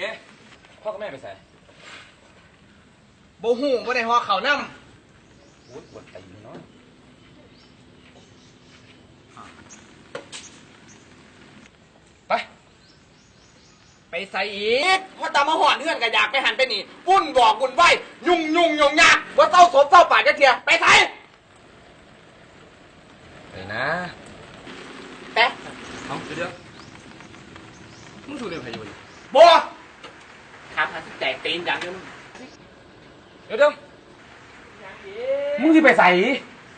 เอ๊ะพ่อกับแม่ไปใส่โบหูบ่ได้ฮอเขาวนำโอ้ยปวดตีนเนาะไปไปใส่อีก พอตามมาหอดเพื่อนก็อยากไปหันไปนี่วุ่นบอกวุ่นไหวยุ่งยุ่งยงยากว่าเต้าสมเต้าป่าจะเทียไปใส่ไปนะแป๊ะเอาเดี๋ยวมึงสูเรียนใครอยู่ดิบัวถามหาสิแตกตีนอย่างเดียวมึงเดี๋ยวเดี๋ยวมึงที่ไปใส่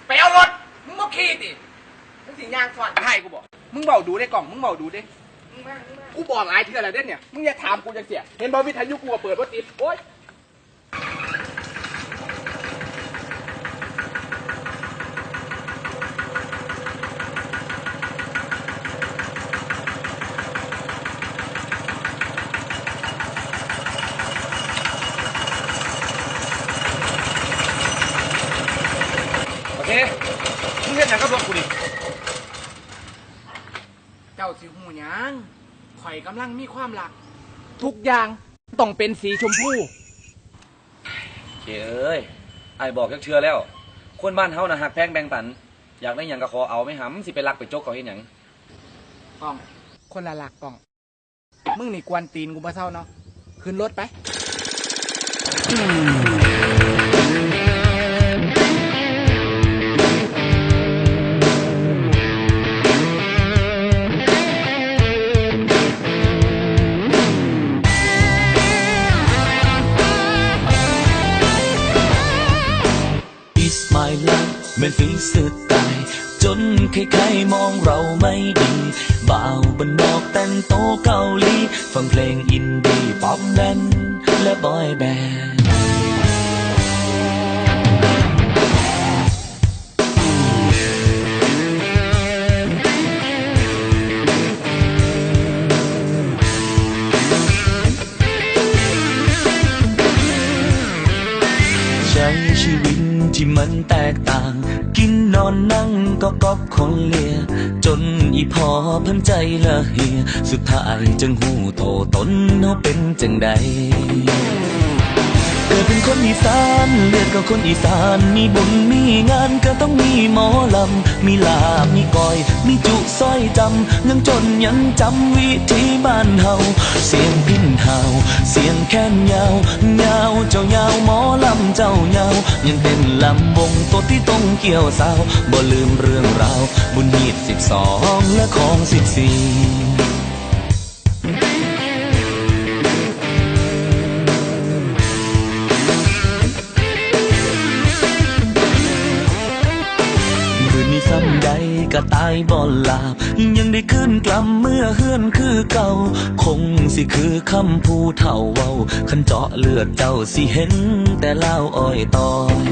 ไปเอารถ มึงมาขี่ดิมึงสิยางสอนให้กูบอก มึงเบาดูได้กล่อง มึงเบาดูได้กูบอกหลายเทื่อแล้วเด้เนี่ย มึงอย่าถามกูจะเสีย เห็นบอวิทยุกูก็เปิดว่าติดโอ๊ย โอเค มึงเรี ยนหยังกับรถกูดิเจ้าสิหูหยังข่อยกำลังมีความรัก ทุกอย่างต้องเป็นสีชมพูเจ้เอ้ยไอ้บอกจักเชื่อแล้ว คนบ้านเฮานะหักแพงแบ่งปัน อยากได้หยังก็ขอเอาไม่หำสิไปรักไปจกเขาเห็นหยังกล้อง คนละหลักกล้อง มึงนี่กวนตีนกูมาเศร้าเนาะขึ้นรถไป It's my life ไม่ฟิสุดตาย จนใครๆมองเราไม่ดีบ่าวบนนอกแต่งโตเกาหลี ฟังเพลงอินดี้ป๊อปแดนและบอยแบนด์ใช้ชีวิต ที่มันแตกต่าง กินนอนนั่งก็กอบคนเลีย จนอีพอเพิ่นใจละเหีย สุดท้ายจึงหูโตตนเฮาเป็นจังใดเกิดเป็นคนอีสานเลือดก็คนอีสานมีบุญมีงานก็ต้องมีหมอลำ มีลาบมีก้อย มีจุสร้อยจำยังจนยังจำวิธีบ้านเฮาเสียงเฮาเสียงแค้นยาว ยาวเจ้ายาวหมอลำเจ้ายาว ยังเป็นลำวงตัวที่ต้องเกี่ยวสาว บ่ลืมเรื่องราว บุญหีบสิบสองและของสิบสี่ บ่หลาบยังได้ขึ้นกลับเมื่อเฮือนคือเก่า คงสิคือคำผู้เท่าเว้าขันเจาะเลือดเจ้าสิเห็น แต่เล่าอ้อยตอย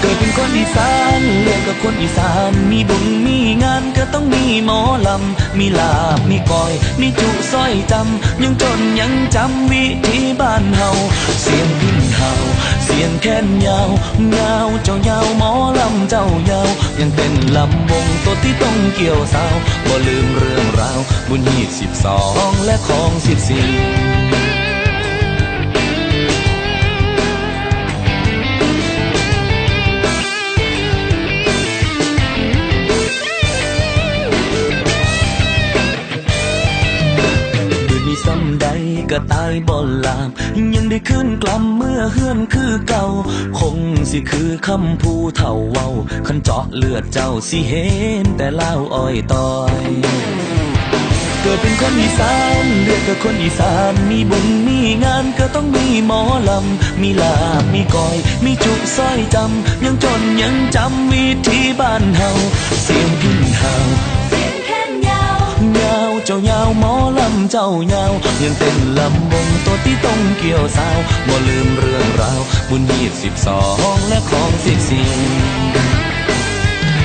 เกิดเป็นคนอีสานเรียกกับคนอีสานมีบุญมีานก็ต้องมีหมอลำ มีลาบ มีก้อย มีจุสร้อยจำ ยังจนยังจำวิธีบ้านเฮา เสียงพินเฮา เสียงแค้นยาว ยาวเจ้ายาวหมอลำเจ้ายาว ยังเป็นลำวงตัวที่ต้องเกี่ยวสาว บ่ลืมเรื่องราว บุญหีดสิบสองและของสิบสี่ ก็ตายบ่หลาบยังได้ขึ้นกลับเมื่อเฮือนคือเก่า คงสิคือคำผู้เฒ่าเว้าคันเจาะเลือดเจ้าสิเห็นแต่เล่าอ้อยตอยเกิดเป็นคนอีสานเลือดกับคนอีสาน มีบุญมีงานก็ต้องมีหมอลำ มีลาบมีก้อย มีจุสร้อยจำ ยังจนยังจำวิธีบ้านเฮา เสียงพินเฮา เจ้ายาวหมอลำเจ้ายาว ยังเป็นลำวงตัวที่ต้องเกี่ยวสาวบ่ลืมเรื่องราว บุญยีบสิบสองและของสิบสี่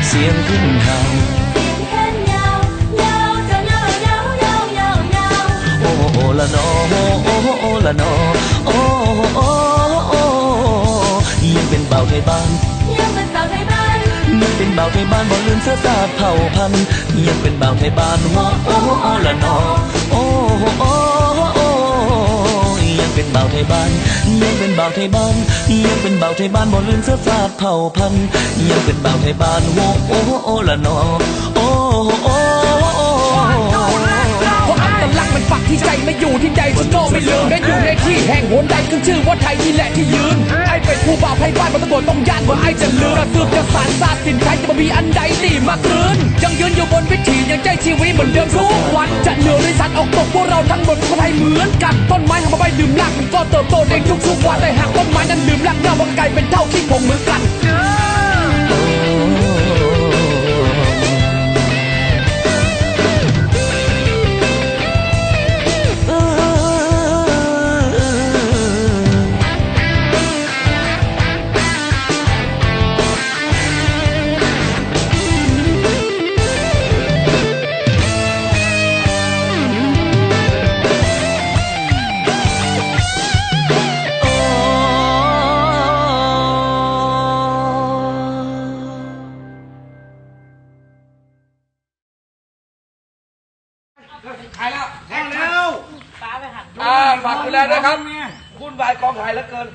เสียงขึ้นเฮาเสียงแค้นยาวยาวจะยาวยาวยาวยาวยาวโอ้โอ้ละนอโอ้โอ้ละนอโอ้โอ้โอยังเป็นเบาไทยบ้าน บ่าวไทยบ้านบ่ลืมเสื้อสาดเผ่าพันธุ์ยังเป็นบ่าวไทยบ้านโอโอ้โอ้ละนอโอ้โอ้โอ้เป็นบ่าวไทยบ้านยังเป็นบ่าวไทยบ้านยังเป็นบ่าวไทยบ้านบ่ลืมเสื้อสาดเผ่าพันธุ์ยังเป็นบ่าวไทยบ้านโอโอ้โอ้ละนอโอ้โอ้โอ้ ที่ใจไม่อยู่ที่ใจฉันก็ไม่ลืมได้อยู่ในที่แห่งหนใดขึ้นชื่อว่าไทยนี่แหละที่ยืนไอ้เป็นผู้บ่าวไทยบ้านมันตะโกนต้องย่านว่าไอ้จะลืมกระตือกจะสานศาดสินไทยจะมามีอันใดดีมาคืนยังยืนอยู่บนวิถียังใจชีวิตเหมือนเดิมทุกวันจะเหนือหรือสัตว์ออกตกพวกเราทั้งหมดคนไทยเหมือนกันต้นไม้หักมาใบดื่มรากมันก็เติบโตเองทุกๆวันแต่หากต้นไม้นั้นดื่มรากเน่ามันก็กลเป็นเท่าที่ผงเหมือนกัน ฝากดูแลด้วยครับคุณบายกองถ่ายเหลือเกิน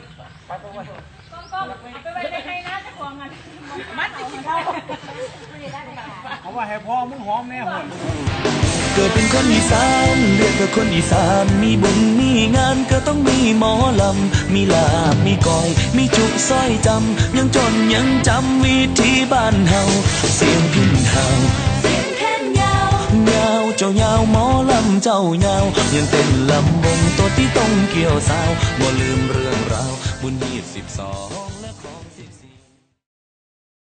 เกิดเป็นคนอีสานเรียกว่าคนอีสาน มีบุญมีงานก็ต้องมีหมอลำ มีลาบมีกอย มีจุสร้อยจำ ยังจนยังจำวิธีบ้านเฮาเสียงพินเฮา เจ้ายาวหมอลำเจ้ายาว ยังเต้นลำวงตัวที่ต้องเกี่ยวสาวบ่ลืมเรื่องราวบุญยี่สิบสอง